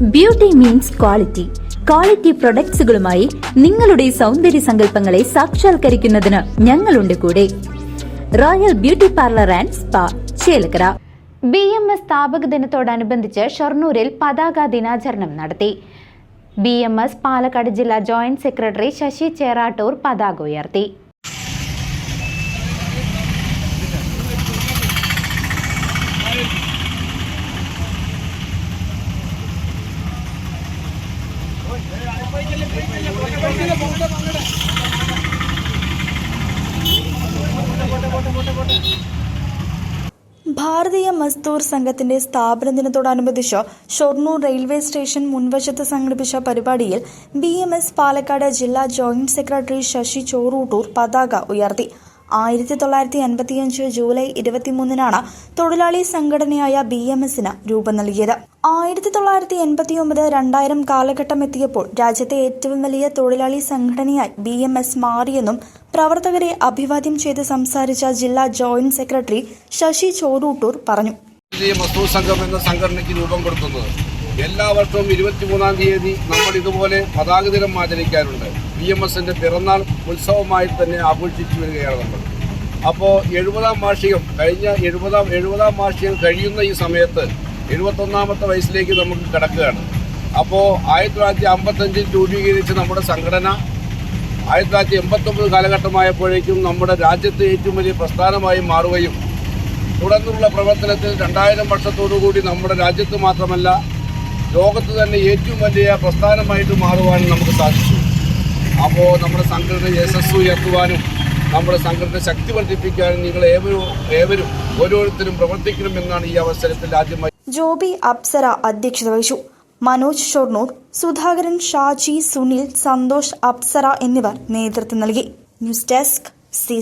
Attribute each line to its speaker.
Speaker 1: Beauty means quality quality പ്രൊഡക്ട്സുകളുമായി നിങ്ങളുടെ സൗന്ദര്യ സങ്കല്പങ്ങളെ സാക്ഷാത്കരിക്കുന്നതിന് ഞങ്ങളുണ്ട് കൂടെ. Royal beauty parlour and spa Chelakkara. B M S സ്ഥാപക ദിനത്തോടനുബന്ധിച്ച് ഷൊർണൂരിൽ പതാക ദിനാചരണം നടത്തി. ബി എം എസ് പാലക്കാട് ജില്ലാ ജോയിന്റ് സെക്രട്ടറി ശശി ചേറാട്ടൂർ പതാക ഉയർത്തി.
Speaker 2: ഭാരതീയ മസ്ദൂർ സംഘത്തിന്റെ സ്ഥാപന ദിനത്തോടനുബന്ധിച്ച് ഷൊർണൂർ റെയിൽവേ സ്റ്റേഷൻ മുൻവശത്ത് സംഘടിപ്പിച്ച പരിപാടിയിൽ ബി എം എസ് പാലക്കാട് ജില്ലാ ജോയിന്റ് സെക്രട്ടറി ശശി ചോറൂട്ടൂർ പതാക ഉയർത്തി. ആയിരത്തി തൊള്ളായിരത്തി അൻപത്തിയഞ്ച് ജൂലൈ ഇരുപത്തിമൂന്നിനാണ് തൊഴിലാളി സംഘടനയായ ബി എം എസിന് രൂപം നൽകിയത്. ആയിരത്തി തൊള്ളായിരത്തി എൺപത്തി ഒമ്പത് രണ്ടായിരം കാലഘട്ടം എത്തിയപ്പോൾ രാജ്യത്തെ ഏറ്റവും വലിയ തൊഴിലാളി സംഘടനയായി ബി എം എസ് മാറിയെന്നും പ്രവർത്തകരെ അഭിവാദ്യം ചെയ്ത് സംസാരിച്ച ജില്ലാ ജോയിന്റ് സെക്രട്ടറി ശശി ചോറൂട്ടൂർ പറഞ്ഞു.
Speaker 3: സംഘം എന്ന സംഘടനയ്ക്ക് രൂപം കൊടുക്കുന്നത് എല്ലാ വർഷവും ഇരുപത്തിമൂന്നാം തീയതി നമ്മൾ ഇതുപോലെ പതാക ദിനം ആചരിക്കാറുണ്ട്. ബി എം എസിന്റെ പിറന്നാൾ ഉത്സവമായി തന്നെ ആഘോഷിച്ചു വരികയാണ് നമ്മൾ. അപ്പോൾ എഴുപതാം വാർഷികം കഴിഞ്ഞ എഴുപതാം എഴുപതാം വാർഷികം കഴിയുന്ന ഈ സമയത്ത് എഴുപത്തൊന്നാമത്തെ വയസ്സിലേക്ക് നമുക്ക് കിടക്കുകയാണ്. അപ്പോൾ ആയിരത്തി തൊള്ളായിരത്തി അമ്പത്തഞ്ചിൽ രൂപീകരിച്ച നമ്മുടെ സംഘടന ആയിരത്തി തൊള്ളായിരത്തി എൺപത്തൊമ്പത് കാലഘട്ടമായപ്പോഴേക്കും നമ്മുടെ രാജ്യത്തെ ഏറ്റവും വലിയ പ്രസ്ഥാനമായി മാറുകയും തുടർന്നുള്ള പ്രവർത്തനത്തിൽ രണ്ടായിരം വർഷത്തോടുകൂടി നമ്മുടെ രാജ്യത്ത് മാത്രമല്ല ലോകത്ത് തന്നെ ഏറ്റവും വലിയ പ്രസ്ഥാനമായിട്ട് മാറുവാനും നമുക്ക് സാധിച്ചു. അപ്പോൾ നമ്മുടെ സംഘടന യശസ് ഉയർത്തുവാനും നമ്മുടെ സംഘടന ശക്തി വർദ്ധിപ്പിക്കാനും നിങ്ങൾ ഏവരും ഏവരും ഓരോരുത്തരും പ്രവർത്തിക്കണമെന്നാണ് ഈ അവസരത്തിൽ ആദ്യമായി
Speaker 2: ജോബി അപ്സര അധ്യക്ഷത വഹിച്ചു. മനോജ് ഷൊർണൂർ സുധാകരൻ ഷാജി സുനിൽ സന്തോഷ് അപ്സര എന്നിവർ നേതൃത്വം നൽകി. News desk C